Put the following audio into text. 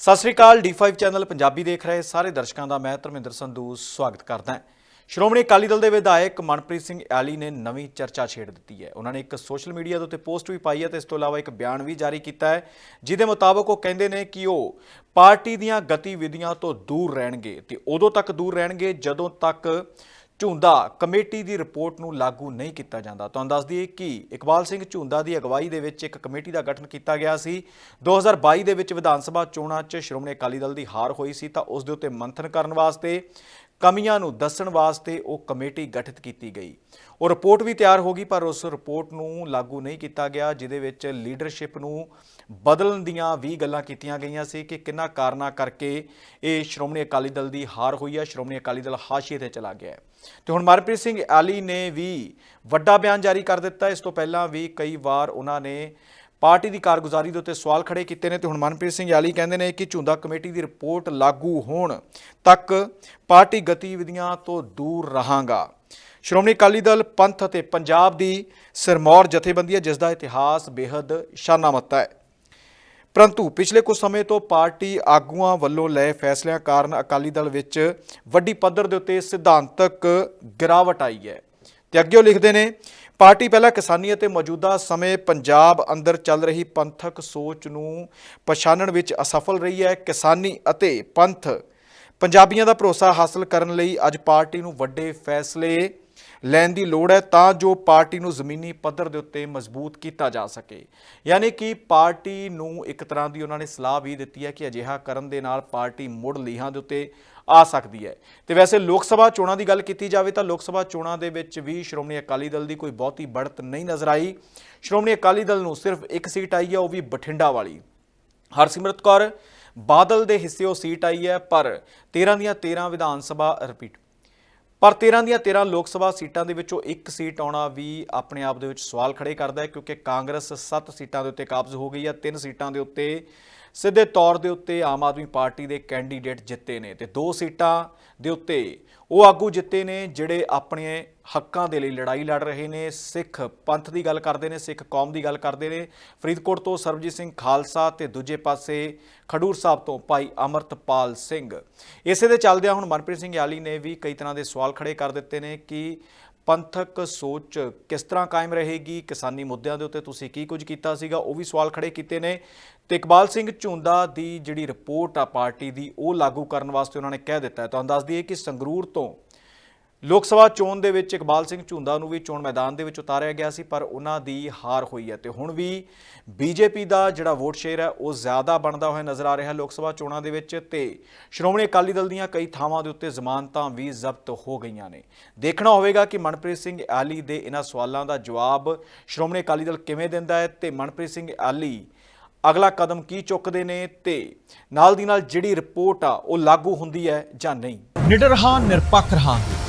ਸਤਿ ਸ੍ਰੀ ਅਕਾਲ D5 channel Punjabi ਦੇਖ ਰਹੇ ਸਾਰੇ ਦਰਸ਼ਕਾਂ ਦਾ, ਮੈਂ ਧਰਮਿੰਦਰ ਸੰਧੂ ਸਵਾਗਤ ਕਰਦਾ ਹਾਂ। ਸ਼੍ਰੋਮਣੀ ਅਕਾਲੀ ਦਲ ਦੇ ਵਿਧਾਇਕ ਮਨਪ੍ਰੀਤ ਸਿੰਘ ਐਲੀ ਨੇ ਨਵੀਂ ਚਰਚਾ ਛੇੜ ਦਿੱਤੀ ਹੈ। ਉਹਨਾਂ ਨੇ ਇੱਕ ਸੋਸ਼ਲ ਮੀਡੀਆ ਦੇ ਉੱਤੇ ਪੋਸਟ ਵੀ ਪਾਈ ਹੈ ਤੇ ਇਸ ਤੋਂ ਇਲਾਵਾ ਇੱਕ ਬਿਆਨ ਵੀ ਜਾਰੀ ਕੀਤਾ ਹੈ, ਜਿਹਦੇ ਮੁਤਾਬਕ ਉਹ ਕਹਿੰਦੇ ਨੇ ਕਿ ਉਹ ਪਾਰਟੀ ਦੀਆਂ ਗਤੀਵਿਧੀਆਂ ਤੋਂ ਦੂਰ ਰਹਿਣਗੇ ਤੇ ਉਦੋਂ ਤੱਕ ਦੂਰ ਰਹਿਣਗੇ ਜਦੋਂ ਤੱਕ ਝੁੰਦਾ ਕਮੇਟੀ ਦੀ ਰਿਪੋਰਟ ਨੂੰ ਲਾਗੂ ਨਹੀਂ ਕੀਤਾ ਜਾਂਦਾ। ਤੁਹਾਨੂੰ ਦੱਸ ਦਈਏ ਕਿ ਇਕਬਾਲ ਸਿੰਘ ਝੁੰਦਾ ਦੀ ਅਗਵਾਈ ਦੇ ਵਿੱਚ ਇੱਕ ਕਮੇਟੀ ਦਾ ਗਠਨ ਕੀਤਾ ਗਿਆ ਸੀ। 2022 ਦੇ ਵਿੱਚ ਵਿਧਾਨ ਸਭਾ ਚੋਣਾਂ 'ਚ ਸ਼੍ਰੋਮਣੀ ਅਕਾਲੀ ਦਲ ਦੀ ਹਾਰ ਹੋਈ ਸੀ ਤਾਂ ਉਸ ਦੇ ਉੱਤੇ ਮੰਥਨ ਕਰਨ ਵਾਸਤੇ ਕਮੀਆਂ ਨੂੰ ਦੱਸਣ ਵਾਸਤੇ ਉਹ ਕਮੇਟੀ ਗਠਿਤ ਕੀਤੀ ਗਈ। ਉਹ ਰਿਪੋਰਟ ਵੀ ਤਿਆਰ ਹੋ ਗਈ, ਪਰ ਉਸ ਰਿਪੋਰਟ ਨੂੰ ਲਾਗੂ ਨਹੀਂ ਕੀਤਾ ਗਿਆ, ਜਿਹਦੇ ਵਿੱਚ ਲੀਡਰਸ਼ਿਪ ਨੂੰ ਬਦਲਣ ਦੀਆਂ ਵੀ ਗੱਲਾਂ ਕੀਤੀਆਂ ਗਈਆਂ ਸੀ ਕਿ ਕਿੰਨਾ ਕਾਰਨਾਂ ਕਰਕੇ ਇਹ ਸ਼੍ਰੋਮਣੀ ਅਕਾਲੀ ਦਲ ਦੀ ਹਾਰ ਹੋਈ ਹੈ ਸ਼੍ਰੋਮਣੀ ਅਕਾਲੀ ਦਲ ਹਾਸ਼ੀਏ ਤੇ ਚਲਾ ਗਿਆ ਹੈ। ਤੇ ਹੁਣ ਮਨਪ੍ਰੀਤ ਸਿੰਘ ਐਲੀ ਨੇ ਵੀ ਵੱਡਾ ਬਿਆਨ ਜਾਰੀ ਕਰ ਦਿੱਤਾ। ਇਸ ਤੋਂ ਪਹਿਲਾਂ ਵੀ ਕਈ ਵਾਰ ਉਹਨਾਂ ਨੇ ਪਾਰਟੀ ਦੀ ਕਾਰਗੁਜ਼ਾਰੀ ਦੇ ਉੱਤੇ ਸਵਾਲ ਖੜੇ ਕੀਤੇ ਨੇ ਤੇ ਹੁਣ ਮਨਪ੍ਰੀਤ ਸਿੰਘ ਆਲੀ ਕਹਿੰਦੇ ਨੇ ਕਿ ਝੁੰਦਾ ਕਮੇਟੀ ਦੀ ਰਿਪੋਰਟ ਲਾਗੂ ਹੋਣ ਤੱਕ ਪਾਰਟੀ ਗਤੀਵਿਧੀਆਂ ਤੋਂ ਦੂਰ ਰਹਾਂਗਾ। ਸ਼੍ਰੋਮਣੀ ਅਕਾਲੀ ਦਲ, ਪੰਥ ਅਤੇ ਪੰਜਾਬ ਦੀ ਸਿਰਮੌਰ ਜਥੇਬੰਦੀ ਹੈ ਜਿਸ ਦਾ ਇਤਿਹਾਸ ਬੇहद ਸ਼ਾਨਾਮੱਤਾ ਹੈ। ਪਰੰਤੂ ਪਿਛਲੇ ਕੁਝ ਸਮੇਂ ਤੋਂ ਪਾਰਟੀ ਆਗੂਆਂ ਵੱਲੋਂ ਲਏ ਫੈਸਲਿਆਂ ਕਾਰਨ ਅਕਾਲੀ ਦਲ ਵਿੱਚ ਵੱਡੀ ਪੱਧਰ ਦੇ ਉੱਤੇ ਸਿਧਾਂਤਕ ਗਿਰਾਵਟ ਆਈ ਹੈ। ਤੇ ਅੱਗੇ ਉਹ ਲਿਖਦੇ ਨੇ ਪਾਰਟੀ ਪਹਿਲਾਂ ਕਿਸਾਨੀ ਅਤੇ ਮੌਜੂਦਾ ਸਮੇਂ ਪੰਜਾਬ ਅੰਦਰ ਚੱਲ ਰਹੀ ਪੰਥਕ ਸੋਚ ਨੂੰ ਪਛਾਣਨ ਵਿੱਚ ਅਸਫਲ ਰਹੀ ਹੈ। ਕਿਸਾਨੀ ਅਤੇ ਪੰਥ ਪੰਜਾਬੀਆਂ ਦਾ ਭਰੋਸਾ ਹਾਸਲ ਕਰਨ ਲਈ ਅੱਜ ਪਾਰਟੀ ਨੂੰ ਵੱਡੇ ਫੈਸਲੇ ਲੈਣ ਦੀ ਲੋੜ ਹੈ ਤਾਂ ਜੋ ਪਾਰਟੀ ਨੂੰ ਜ਼ਮੀਨੀ ਪੱਧਰ ਦੇ ਉੱਤੇ ਮਜ਼ਬੂਤ ਕੀਤਾ ਜਾ ਸਕੇ। ਯਾਨੀ ਕਿ ਪਾਰਟੀ ਨੂੰ ਇੱਕ ਤਰ੍ਹਾਂ ਦੀ ਉਹਨਾਂ ਨੇ ਸਲਾਹ ਵੀ ਦਿੱਤੀ ਹੈ ਕਿ ਅਜਿਹਾ ਕਰਨ ਦੇ ਨਾਲ ਪਾਰਟੀ ਮੁੜ ਲੀਹਾਂ ਦੇ ਉੱਤੇ ਆ ਸਕਦੀ ਹੈ। ਤੇ ਵੈਸੇ ਲੋਕ ਸਭਾ ਚੋਣਾਂ ਦੀ ਗੱਲ ਕੀਤੀ ਜਾਵੇ ਤਾਂ ਲੋਕ ਸਭਾ ਚੋਣਾਂ ਦੇ ਵਿੱਚ ਵੀ ਸ਼੍ਰੋਮਣੀ ਅਕਾਲੀ ਦਲ ਦੀ ਕੋਈ ਬਹੁਤੀ ਬੜਤ ਨਹੀਂ ਨਜ਼ਰ ਆਈ। ਸ਼੍ਰੋਮਣੀ ਅਕਾਲੀ ਦਲ ਨੂੰ ਸਿਰਫ ਇੱਕ ਸੀਟ ਆਈ ਹੈ, ਉਹ ਵੀ ਬਠਿੰਡਾ ਵਾਲੀ। ਹਰਸਿਮਰਤ ਕੌਰ, ਬਾਦਲ ਦੇ ਹਿੱਸੇ ਉਹ ਸੀਟ ਆਈ ਹੈ, ਪਰ 13 ਦੀਆਂ 13 ਵਿਧਾਨ ਸਭਾ ਰਿਪੀਟ ਪਰ 13 ਦੀਆਂ 13 ਲੋਕ ਸਭਾ ਸੀਟਾਂ ਦੇ ਵਿੱਚੋਂ ਇੱਕ ਸੀਟ ਆਉਣਾ ਵੀ ਆਪਣੇ ਆਪ ਦੇ ਵਿੱਚ ਸਵਾਲ ਖੜੇ ਕਰਦਾ ਹੈ, ਕਿਉਂਕਿ ਕਾਂਗਰਸ 7 ਸੀਟਾਂ ਦੇ ਉੱਤੇ ਕਾਬਜ਼ ਹੋ ਗਈ ਹੈ ਤਿੰਨ ਸੀਟਾਂ ਦੇ ਉੱਤੇ ਸਿੱਧੇ ਤੌਰ ਦੇ ਉੱਤੇ ਆਮ ਆਦਮੀ ਪਾਰਟੀ ਦੇ ਕੈਂਡੀਡੇਟ ਜਿੱਤੇ ਨੇ ਤੇ ਦੋ ਸੀਟਾਂ ਦੇ ਉੱਤੇ ਉਹ ਆਗੂ ਜਿੱਤੇ ਨੇ ਜਿਹੜੇ ਆਪਣੇ ਹੱਕਾਂ ਦੇ ਲਈ ਲੜਾਈ ਲੜ ਰਹੇ ਨੇ, ਸਿੱਖ ਪੰਥ ਦੀ ਗੱਲ ਕਰਦੇ ਨੇ, ਸਿੱਖ ਕੌਮ ਦੀ ਗੱਲ ਕਰਦੇ ਨੇ। ਫਰੀਦਕੋਟ ਤੋਂ ਸਰਬਜੀਤ ਸਿੰਘ ਖਾਲਸਾ ਤੇ ਦੂਜੇ ਪਾਸੇ ਖਡੂਰ ਸਾਹਿਬ ਤੋਂ ਭਾਈ ਅਮਰਤਪਾਲ ਸਿੰਘ। ਇਸੇ ਦੇ ਚੱਲਦਿਆਂ ਹੁਣ ਮਨਪ੍ਰੀਤ ਸਿੰਘ ਯਾਲੀ ਨੇ ਵੀ ਕਈ ਤਰ੍ਹਾਂ ਦੇ ਸਵਾਲ ਖੜੇ ਕਰ ਦਿੱਤੇ ਨੇ ਕਿ ਪੰਥਕ ਸੋਚ ਕਿਸ ਤਰ੍ਹਾਂ ਕਾਇਮ ਰਹੇਗੀ? ਕਿਸਾਨੀ ਮੁੱਦਿਆਂ ਦੇ ਉੱਤੇ ਤੁਸੀਂ ਕੀ ਕੁਝ ਕੀਤਾ ਸੀਗਾ? ਉਹ ਵੀ ਸਵਾਲ ਖੜੇ ਕੀਤੇ ਨੇ। ਤੇ ਇਕਬਾਲ ਸਿੰਘ ਝੁੰਦਾ ਦੀ ਜਿਹੜੀ ਰਿਪੋਰਟ ਆ ਪਾਰਟੀ ਦੀ, ਉਹ ਲਾਗੂ ਕਰਨ ਵਾਸਤੇ ਉਹਨਾਂ ਨੇ ਕਹਿ ਦਿੱਤਾ ਹੈ। ਤੁਹਾਨੂੰ ਦੱਸ ਦਈਏ ਕਿ ਸੰਗਰੂਰ ਤੋਂ ਲੋਕ ਸਭਾ ਚੋਣ ਦੇ ਵਿੱਚ ਇਕਬਾਲ ਸਿੰਘ ਝੁੰਦਾ ਨੂੰ ਵੀ ਚੋਣ ਮੈਦਾਨ ਦੇ ਵਿੱਚ ਉਤਾਰਿਆ ਗਿਆ ਸੀ, ਪਰ ਉਹਨਾਂ ਦੀ ਹਾਰ ਹੋਈ ਹੈ ਤੇ ਹੁਣ ਵੀ ਬੀਜੇਪੀ ਦਾ ਜਿਹੜਾ ਵੋਟ ਸ਼ੇਅਰ ਹੈ, ਉਹ ਜ਼ਿਆਦਾ ਬਣਦਾ ਹੋਇਆ ਨਜ਼ਰ ਆ ਰਿਹਾ ਲੋਕ ਸਭਾ ਚੋਣਾਂ ਦੇ ਵਿੱਚ ਤੇ ਸ਼੍ਰੋਮਣੀ ਅਕਾਲੀ ਦਲ ਦੀਆਂ ਕਈ ਥਾਵਾਂ ਦੇ ਉੱਤੇ ਜ਼ਮਾਨਤਾਂ ਵੀ ਜ਼ਬਤ ਹੋ ਗਈਆਂ ਨੇ। ਦੇਖਣਾ ਹੋਵੇਗਾ ਕਿ ਮਨਪ੍ਰੀਤ ਸਿੰਘ ਆਲੀ ਦੇ ਇਹਨਾਂ ਸਵਾਲਾਂ ਦਾ ਜਵਾਬ ਸ਼੍ਰੋਮਣੀ ਅਕਾਲੀ ਦਲ ਕਿਵੇਂ ਦਿੰਦਾ ਹੈ ਤੇ ਮਨਪ੍ਰੀਤ ਸਿੰਘ ਆਲੀ ਅਗਲਾ ਕਦਮ ਕੀ ਚੁੱਕਦੇ ਨੇ ਤੇ ਨਾਲ ਦੀ ਨਾਲ ਜਿਹੜੀ ਰਿਪੋਰਟ ਆ, ਉਹ ਲਾਗੂ ਹੁੰਦੀ ਹੈ ਜਾਂ ਨਹੀਂ। ਨਿਡਰ ਹਾਂ, ਨਿਰਪੱਖ ਰਹਾਂਗੇ।